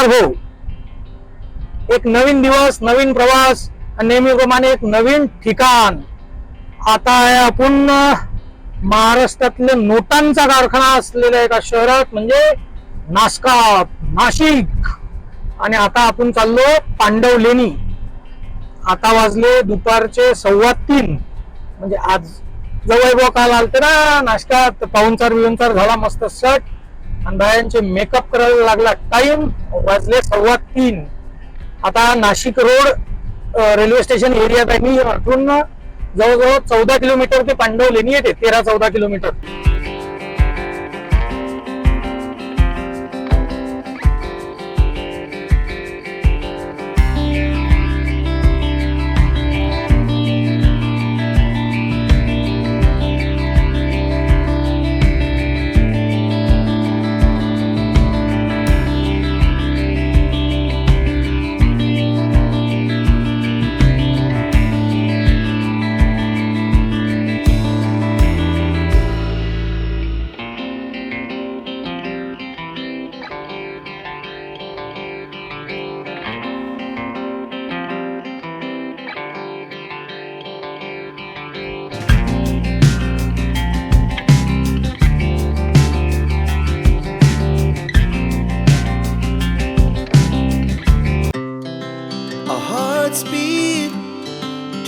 नमस्कार हो. एक नवीन दिवस नवीन प्रवास नेहमीप्रमाणे एक नवीन ठिकाण. आता आहे आपण महाराष्ट्रातल्या नोटांचा कारखाना असलेल्या एका शहरात म्हणजे नाशकात नाशिक. आणि आता आपण चाललो पांडव लेणी. आता वाजले दुपारचे सव्वा तीन. म्हणजे आज जवळ काल आलते ना नाश्त्यात पाहुणचार बिहुणचार झाला मस्त शर्ट आणि बायांचे मेकअप करायला लागला. टाइम वाजले सव्वा तीन. आता नाशिक रोड रेल्वे स्टेशन एरियात आहे. मी अठून जवळजवळ चौदा किलोमीटर ते पांडव लेणी येते. तेरा चौदा kilometre.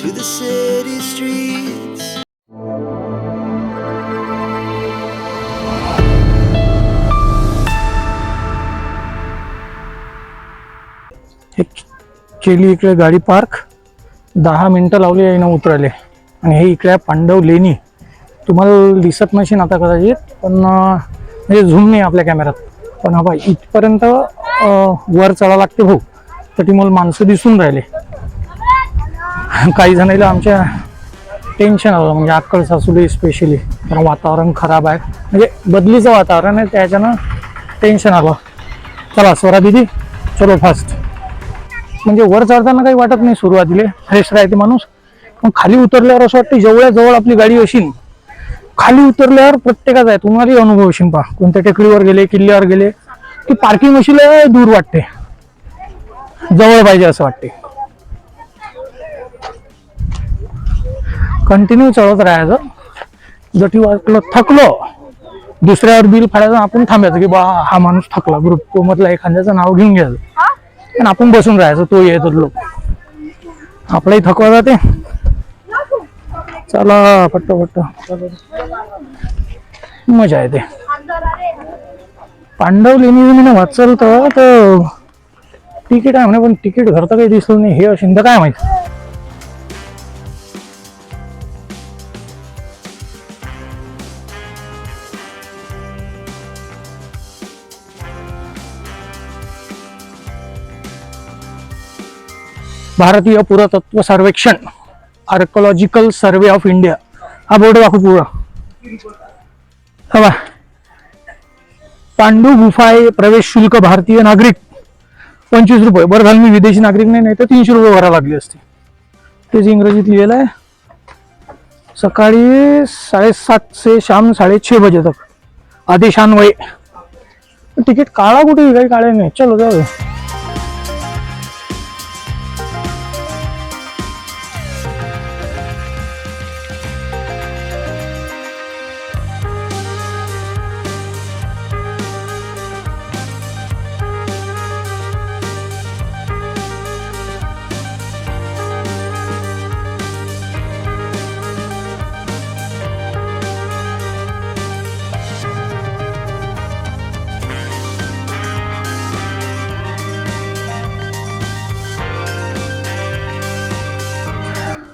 To the city streets. हे केली इकडे गाडी पार्क. दहा मिनटं लावली आहे ना उतराले आणि हे इकडे पांडव लेणी. तुम्हाला दिसत नसेल आता कदाचित पण म्हणजे झूम नाही आपल्या कॅमेऱ्यात. पण हा बा इथपर्यंत वर चढा लागते भाऊ. तर ती मला माणसं दिसून राहिले. काही जणांना आमच्या टेन्शन आलं. म्हणजे अक्कल सासूले स्पेशली कारण वातावरण खराब आहे. म्हणजे बदलीचं वातावरण आहे. त्याच्यानं टेन्शन आलं. चला स्वरा दिदी चलो फास्ट म्हणजे वर चढताना काही वाटत नाही सुरुवातीला. फ्रेश राहते माणूस. पण खाली उतरल्यावर असं वाटतं जेवढ्या जवळ आपली गाडी असेल खाली उतरल्यावर प्रत्येकाचा आहे. तुम्हालाही अनुभव असेल पा कोणत्या टेकडीवर गेले किल्ल्यावर गेले की पार्किंग असेल दूर वाटते. जवळ पाहिजे असं वाटते. कंटिन्यू चढत राहायचं. जटी वाटलं थकलो दुसऱ्यावर बिल फाडायचं आपण थांबायचं की बा हा माणूस थकला. ग्रुप मधला एखाद्याचं नाव घेऊन घ्यायचं. आणि आपण बसून राहायचं तो येतो लोक आपलाही थकवा जाते. चला पट्ट पट्ट मजा येते. पांडव लेणी मी वाचल तर तिकीट आहे म्हणे पण तिकीट घर तर काही दिसलं नाही. हे असेल तर काय माहिती? भारतीय पुरातत्व सर्वेक्षण आर्कोलॉजिकल सर्वे ऑफ इंडिया हा बोर्ड दाखव पुरा. हवा पांडू गुफाय प्रवेश शुल्क भारतीय नागरिक पंचवीस रुपये. बरं झालं मी विदेशी नागरिक नाही नाही तर तीनशे रुपये भरावं लागले असते. तेच इंग्रजीत लिहिलेलं आहे. सकाळी साडेसात से शाम साडेछे बजे तक. आदेशान्वये. तिकीट काळा कुठे? काही काळे नाही. चलो जाऊ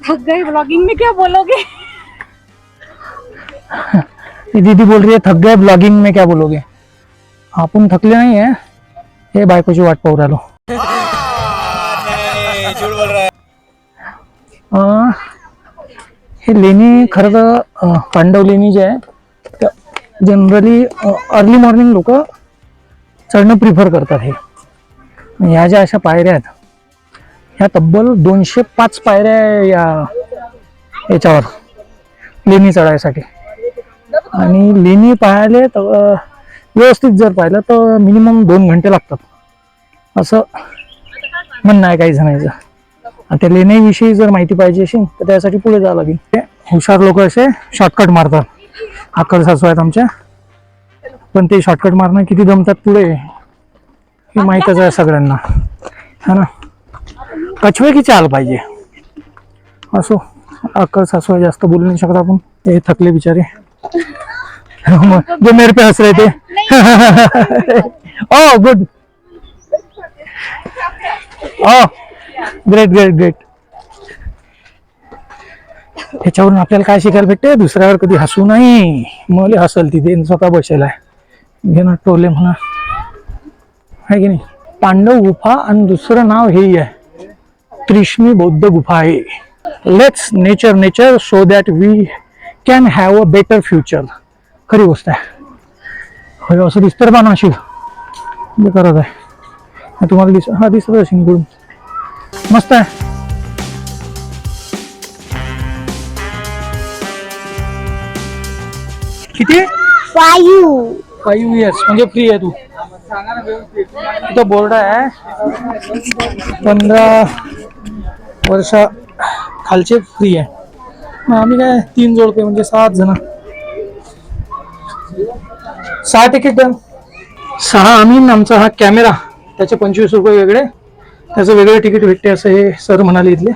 थक गए ब्लॉगिंग में क्या बोलोगे? दीदी बोल रही है थक गए ब्लॉगिंग में क्या बोलोगे? आपण थकले नाही आहे हे बायकोची वाट पाहू राहिलो अं, हे लेणी खरं तर पांडव लेणी जे आहे जनरली अर्ली मॉर्निंग लोक चढणं प्रिफर करतात हे ह्या ज्या अशा पायऱ्या आहेत ह्या तब्बल दोनशे पाच पायऱ्या या याच्यावर लेणी चढायसाठी. आणि लेणी पाहायला तर, व्यवस्थित जर पाहिलं तर मिनिमम दोन घंटे लागतात. असं म्हणणं आहे काही जणांचं. आता लेण्याविषयी जर माहिती पाहिजे असेल तर त्यासाठी पुढे जावं लागेल. ते हुशार लोक असे शॉर्टकट मारतात. आकड सासू आहेत आमच्या. पण ते शॉर्टकट मारणं किती दमतात पुढे हे माहीतच आहे सगळ्यांना. है ना? कछवे की चाल पाहिजे. असो अक्कल सासू जास्त बोलू नाही शकत आपण. ते थकले बिचारे. मग जो मेरे पे हंस रहे थे. Oh good oh great great great त्याच्यावरून आपल्याला काय शिकायला भेटते? दुसऱ्यावर कधी हसू नाही. मला हसल तिथे स्वतः बसेल आहे. घे ना टोले म्हणा. आहे की नाही? पांडव गुफा आणि दुसरं नाव हेही आहे. त्रिष्मी बौद्ध गुफा आहे. Let's nature nature so that we can have a better future खरी गोष्ट आहे. होय असं दिसतं बा नाशिक बेकारच आहे. तुम्हाला दिस हा दिसत असेल इकडून मस्त आहे. किती? फाईव्ह फाईव्ह इयर्स म्हणजे फ्री आहे तू. इथं बोर्ड आहे. पंधरा वर्ष खालचे फ्री आहे. मग आम्ही काय तीन जोडपे म्हणजे सात जण. सहा तिकीट द्या सहा आम्ही आमचा हा कॅमेरा त्याचे पंचवीस रुपये वेगळे. त्याचं वेगळे तिकीट भेटते असं हे सर म्हणाले इथले.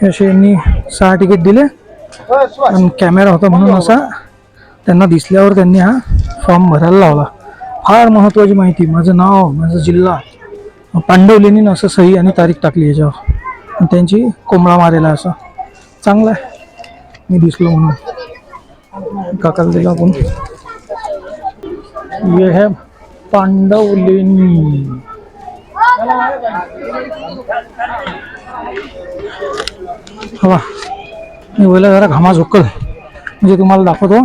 असे यांनी सहा तिकीट दिले. कॅमेरा होता म्हणून असा त्यांना दिसल्यावर त्यांनी हा फॉर्म भरायला लावला. फार महत्वाची माहिती. माझं नाव माझा जिल्हा. पांडवलेनी असं सही आणि तारीख टाकली याच्यावर. त्यांची कोंबडा मारेला असं. चांगलं आहे. मी दिसलो म्हणून. काकाला दिला आपण. ये है पांडवलेनी हवा. मी बोला जरा घामा झोकल म्हणजे तुम्हाला दाखवतो.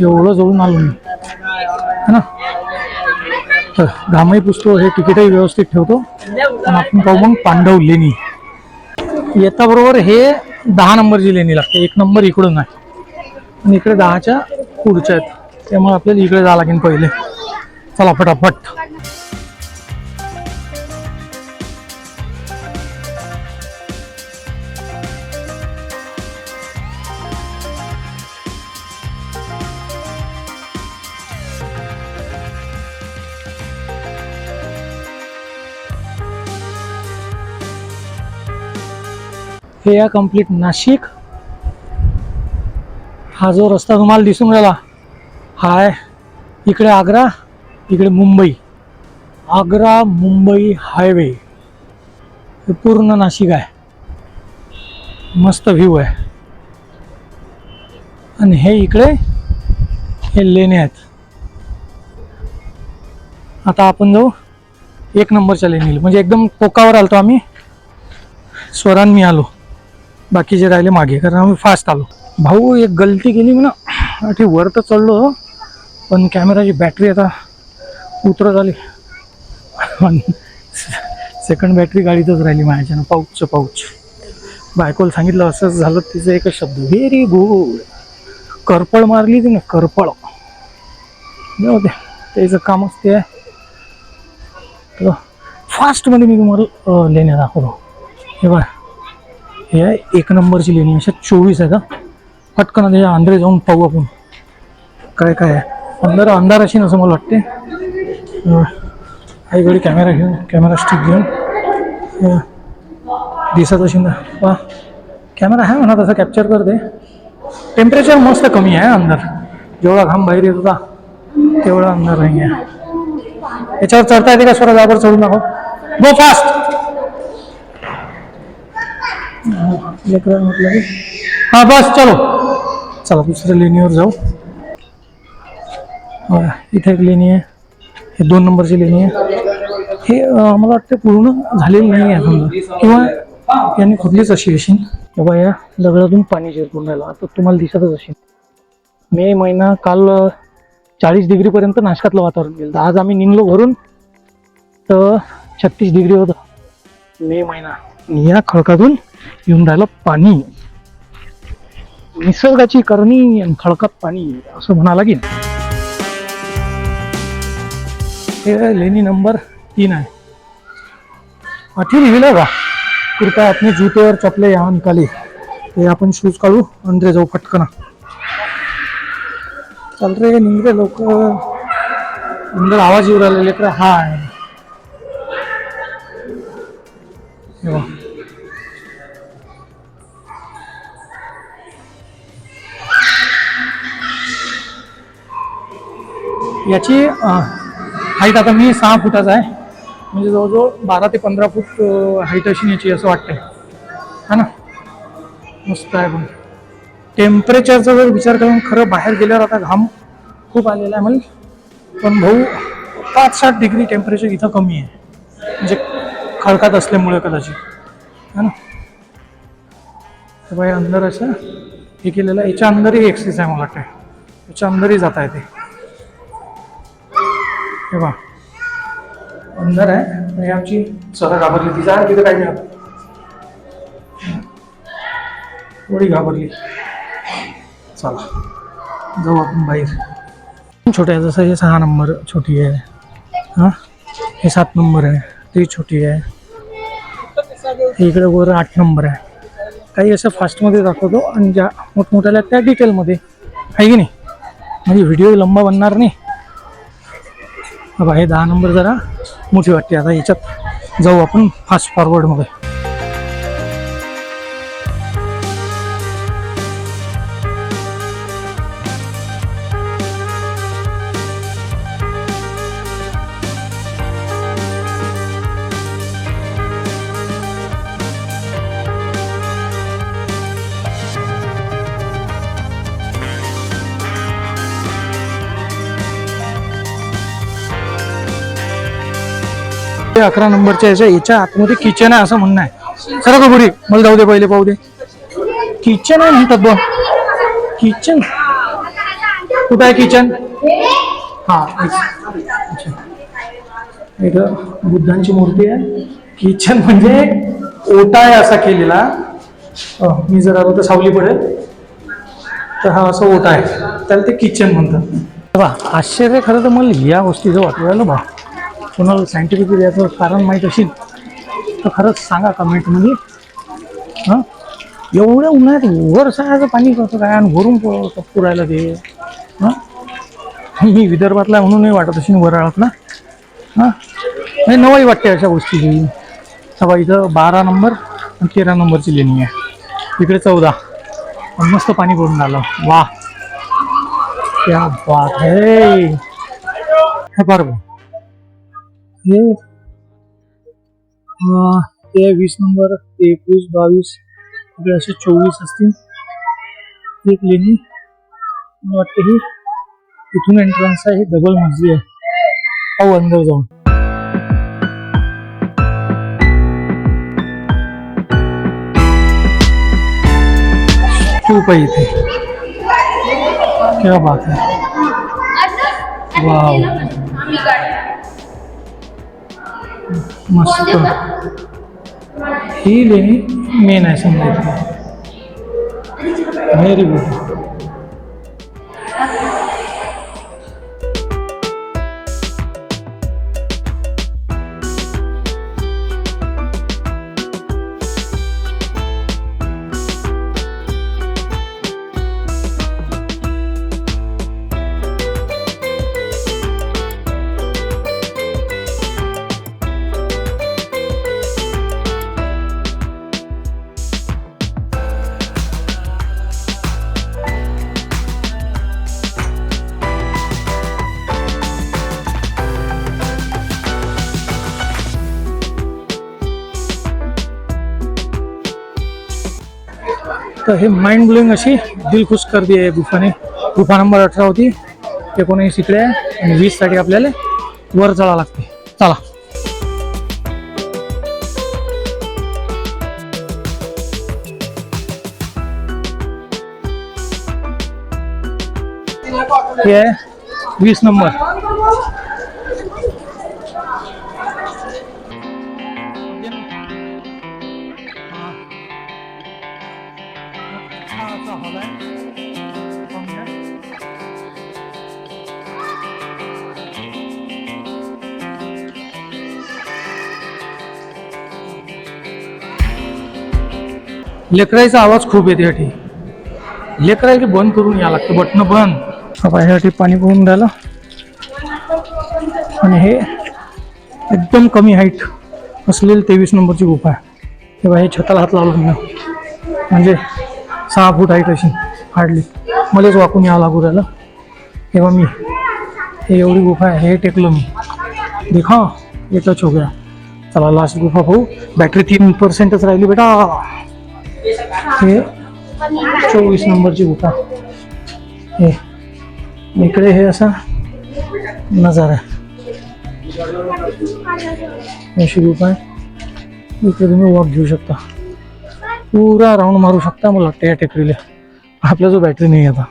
एवढं जवळून आलो मी. है ना? तर घामही पुसतो हे तिकीटही व्यवस्थित ठेवतो. आणि आपण पाहू मग पांडव लेणी. येता बरोबर हे दहा नंबरची लेणी लागते. एक नंबर इकडून आहे. आणि इकडे दहाच्या पुढच्या आहेत. त्यामुळे आपल्याला इकडे जावं लागेल पहिले. चला फटाफट. या कंप्लीट नाशिक. हा जो रस्ता तुम्हाला दिसून राहिला हाय इकडे आग्रा इकडे मुंबई. आग्रा मुंबई हायवे हे पूर्ण नाशिक आहे. मस्त व्ह्यू आहे. आणि हे इकडे हे लेणे आहेत. आता आपण जाऊ एक नंबरच्या लेणीला. म्हणजे एकदम कोकावर आलतो आम्ही. स्वरान मी आलो. बाकीचे राहिले मागे कारण आम्ही फास्ट आलो. भाऊ एक गलती केली म्हणा ती वर तर चढलो हो, पण कॅमेराची बॅटरी आता उतरत आली. सेकंड बॅटरी गाडीतच राहिली माझ्यानं पाऊचचं पाऊच. बायकोला सांगितलं असंच झालं तिचं एकच शब्द व्हेरी गुड करपळ मारली ती ना करपळ. जाऊ दे त्याचं कामच ते आहे. फास्टमध्ये मी तुम्हाला लेण्या दाखवतो. हे बघा. हे आहे एक नंबरची लेणी अशा चोवीस आहे का? पटकन आता या जाऊन पाहू आपण. काय काय आहे? अंदर अंधार अशी असं मला वाटते आई घडी कॅमेरा घेऊन कॅमेरा स्टिक घेऊन. दिसत असेल ना. वा कॅमेरा आहे म्हणा तसं कॅप्चर करते टेम्परेचर मस्त कमी आहे अंधार. जेवढा घाम बाहेर येत होता तेवढा अंधार नाही आहे याच्यावर चढता येते का? स्वरा जाबर चढू नको गो फास्ट लेकरं म्हटलं की हा बस चलो. चला दुसऱ्या लेणीवर जाऊ. बघा, इथे एक लेणी आहे. हे दोन नंबरची लेणी आहे. हे अं, मला वाटतं पूर्ण झालेलं नाही आहे समजा किंवा यांनी खोदलीच अशी अशी तेव्हा या दगडातून पाणी शिरपून राहिलं. आता तुम्हाला दिसतच असेल. मे महिना काल चाळीस डिग्रीपर्यंत नाशकातलं वातावरण गेलं आज आम्ही निघलो घरून तर छत्तीस डिग्री होतं. मे महिना. या खडकातून येऊन राहिलं पाणी. निसर्गाची करणी आणि खडकात पाणी असं म्हणा लागेल. हे लेणी नंबर तीन आहे. अठी लिहिलं का कृपया अपने जुतेवर चपले या निकाली ते आपण शूज काढू. अंदर जाऊ पटकन. चाल रे निंगरे लोक अंदर आवाज येऊ राहिला लेकर हा आहे याची हाईट आता मी सहा फुटाचा आहे. म्हणजे जवळजवळ बारा ते पंधरा फूट हाईट अशी याची असं वाटतंय. हा ना? मस्त आहे पण. टेम्परेचरचा जर विचार करून खरं बाहेर गेल्यावर आता घाम खूप आलेला आहे म्हणजे पण भाऊ पाच सात डिग्री टेम्परेचर इथं कमी आहे. म्हणजे खळकात असल्यामुळे कदाचित. है ना? तर बाई अंदर असं. हे केलेलं आहे. याच्या अंदरही एक्सरसाइज आहे मला वाटतं याच्या अंदरही जाता येते हे बा अंदर आहे. आणि आमची स्वतः घाबरली. तिचा तिथं काही नाही. थोडी घाबरली. चला. जाऊ आपण बाहेर. छोटे आहे. जसं हे सहा नंबर छोटी आहे. हां? हे सात नंबर आहे. ती छोटी आहे. इकडे वर आठ नंबर आहे. काही असं फास्टमध्ये दाखवतो. आणि ज्या मोठमोठ्याला आहेत त्या डिटेलमध्ये आहे की नाही? म्हणजे व्हिडिओ लंबा बनणार नाही. बघा हे दहा नंबर जरा मोठी वाटते. आता याच्यात जाऊ आपण फास्ट फॉरवर्डमध्ये ते अकरा नंबरच्या याच्या याच्या आतमध्ये किचन आहे असं म्हणणं आहे. सर का बुरी मला जाऊ दे पहिले पाहू दे. किचन आहे म्हणतात बघ. किचन कुठं आहे किचन हा इथं. बुद्धांची मूर्ती आहे. किचन म्हणजे ओटा आहे असा केलेला. मी जर आलो तर सावली पडेल. तर हा असा ओटा आहे. त्याला ते किचन म्हणतात. बा आश्चर्य खरं तर मला या गोष्टीचं वाटलं बा. कोणाला सायंटिफिक याचं कारण माहीत असेल तर खरंच सांगा कमेंटमध्ये हां? एवढ्या उन्हाळ्यात वर सहायचं पाणी कसं काय आणि वरून पुरायला राहिलं ते? हां? मी विदर्भातला आहे म्हणूनही वाटत असेल वराळातला हां? नाही नवाई वाटते अशा गोष्टी सभा इथं बारा नंबर आणि तेरा नंबरची लेणी आहे. इकडे चौदा. आणि मस्त पाणी पडून आलं. वा क्या बात है. हे बरोबर हे। अं, ते वीस नंबर ते एकवीस बावीस इकडे असे चोवीस असतील एक लेणी मला वाटतं ही इथून एंट्रन्स आहे ही डबल मजली आहे पाहू अंदर जाऊन खूप आहे इथे क्या बात है? वाव मस्त. ही लेणी मेन आहे समजा व्हेरी गुड तर हे माइंड ब्लोईंग अशी दिलखुश करते आहे गुफाने. गुफा नंबर अठरा होती. एकोणीस इकडे आहे आणि वीससाठी आपल्याला वर चढावं लागते. चला. हे आहे वीस नंबर. हा लेकराईचा आवाज खूप येते याठी लेकरायचे बंद करून यावं लागतं बटणं बंद पाण्यासाठी पाणी पळून द्यायला आणि हे एकदम कमी हाईट असलेली तेवीस नंबरची गुफा आहे तेव्हा हे छताला हात लावलं म्हणजे सहा फूट हाईट अशी हार्डली. मलाच वाकून यावं लागू त्याला. तेव्हा मी. हे एवढी गुफा आहे हे टेकलो मी. देखा एकच हो गया. चला लास्ट गुफा पाहू. बॅटरी तीन पर्सेंटच राहिली बेटा. हे चोवीस नंबरची गुफा. हे. इकडे हे असा नजारा. अशी गुफा आहे. इकडे तुम्ही वॉक घेऊ शकता. पुरा राऊंड मारू शकता मला वाटतं या टेकडीला. आपला जो बॅटरी नाही आता.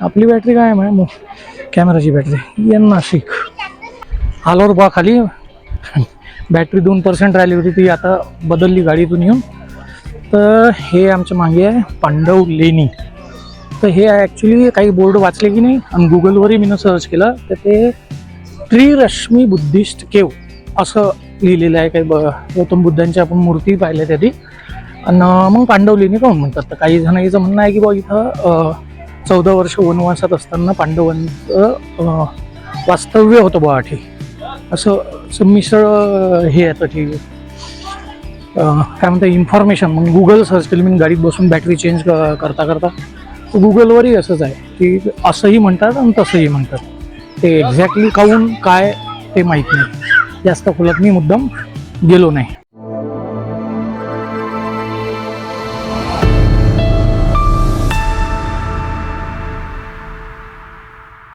आपली बॅटरी काय आहे मॅम कॅमेराची बॅटरी एन नाशिक आलोर बा खाली. बॅटरी दोन पर्सेंट राहिली होती ती आता बदलली गाडीतून येऊन. तर हे आमच्या मागे आहे पांडव लेणी. तर हे ॲक्च्युली काही बोर्ड वाचले की नाही? आणि गुगलवरही मी सर्च केलं. तर ते त्रिरश्मी बुद्धिस्ट केव असं लिहिलेलं आहे. काही ब गौतम बुद्धांच्या आपण मूर्ती पाहिल्या त्याची आणि मग पांडवलीने लेणी काहून म्हणतात तर काही जणांचं म्हणणं आहे की बा इथं चौदा वर्ष वनवासात असताना पांडवांचं वास्तव्य होतं बुवा आठी असं संमिश्र हे येतं ठीक काय म्हणतात इन्फॉर्मेशन मग गुगल सर्च केली मी गाडीत बसून बॅटरी चेंज करता करता गुगलवरही असंच आहे की असंही म्हणतात आणि तसंही म्हणतात. ते एक्झॅक्टली काहून काय ते माहीत नाही. जास्त खोलात मी मुद्दाम गेलो नाही.